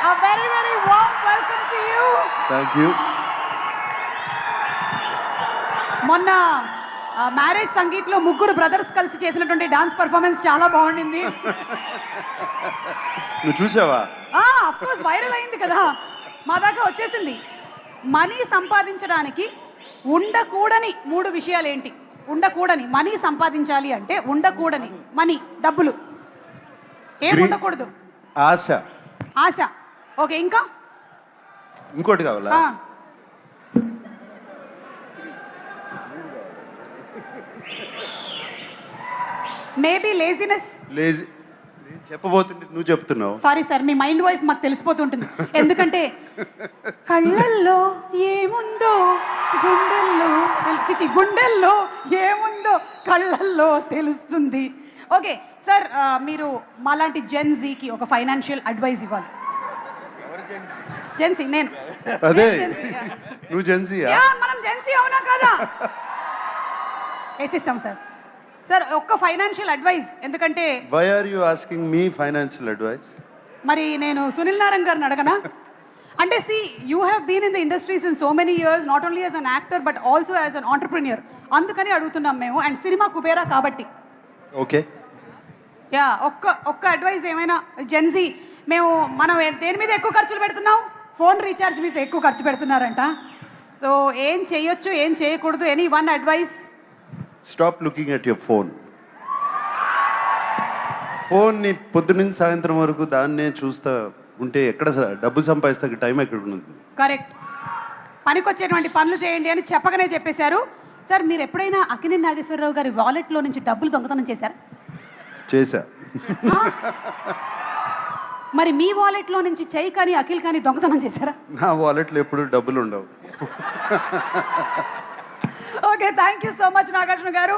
A very, very warm welcome to you. Thank you మొన్న marriage సంగీత్లో ముగ్గురు brothers కలిసి చేసినటువంటి డాన్స్ పర్ఫార్మెన్స్ చాలా బాగుండింది. నువ్వు చూసావా? కోర్స్ వైరల్ అయింది కదా. మా దాకా వచ్చేసింది. మనీ సంపాదించడానికి ఉండకూడని మూడు విషయాలు ఏంటి ఉండకూడని మనీ సంపాదించాలి అంటే ఉండకూడని మనీ డబ్బులు. ఏం. ఉండకూడదు? ఆశ. ఆశ. ఓకే ఇంకా? ఇంకోటి కావాలా? మేబీ లేజినెస్ లేజీ చెప్పబోతుంటే నువ్వు చెప్తున్నావు. సారీ సార్ మీ మైండ్ వాయిస్ మాకు తెలిసిపోతుంటుంది. ఎందుకంటే కళ్ళల్లో ఏముందో గుండెల్లో చిచి గుండెల్లో ఏముందో కళ్ళల్లో తెలుస్తుంది. ఓకే సార్ మీరు మాలాంటి జెన్జీకి ఒక ఫైనాన్షియల్ అడ్వైస్ ఇవ్వాలి. జెన్సీ నేను. అదే. నువ్వు జెన్సీయా యా, మనం జెన్సీ అవునా కదా? వేసిస్తాం సార్ సార్ ఒక్క ఫైనాన్షియల్ అడ్వైస్ ఎందుకంటే why are you asking me financial advice మరి నేను సునీల్ నారాయణ గారిని అడగనా? అంటే see you have been in the industries in so many years not only as an actor but also as an entrepreneur అందుకని అడుగుతున్నాం మేము. అండ్ సినిమా కుబేరా కాబట్టి. ఓకే యా ఒక్క ఒక్క అడ్వైస్ ఏమైనా? జెన్జీ మేము మనం దేని మీద ఎక్కువ ఖర్చులు పెడుతున్నాం? ఫోన్ రీఛార్జ్ మీద ఎక్కువ ఖర్చు పెడుతున్నారంట. సో ఏం చేయొచ్చు ఏం చేయకూడదు any one advice stop looking at your phone ఫోన్ని పొద్దునుంచి సాయంత్రం వరకు దాన్నే చూస్తా ఉంటే ఎక్కడ డబ్బు సంపాదిస్తే టైం ఎక్కడ ఉంటుంది కరెక్ట్ పనికొచ్చేటువంటి పనులు చేయండి అని చెప్పగానే చెప్పేశారు. సార్ మీరు ఎప్పుడైనా అకినే నాగేశ్వరరావు గారి వాలెట్లో నుంచి డబ్బులు దొంగతనం చేశారా? చేశా. మరి మీ వాలెట్లో నుంచి చెయ్యి కానీ అఖిల్ కానీ దొంగతనం చేశారా? నా వాలెట్లో ఎప్పుడు డబ్బులు ఉండవు okay thank you so much Nagarjuna గారు.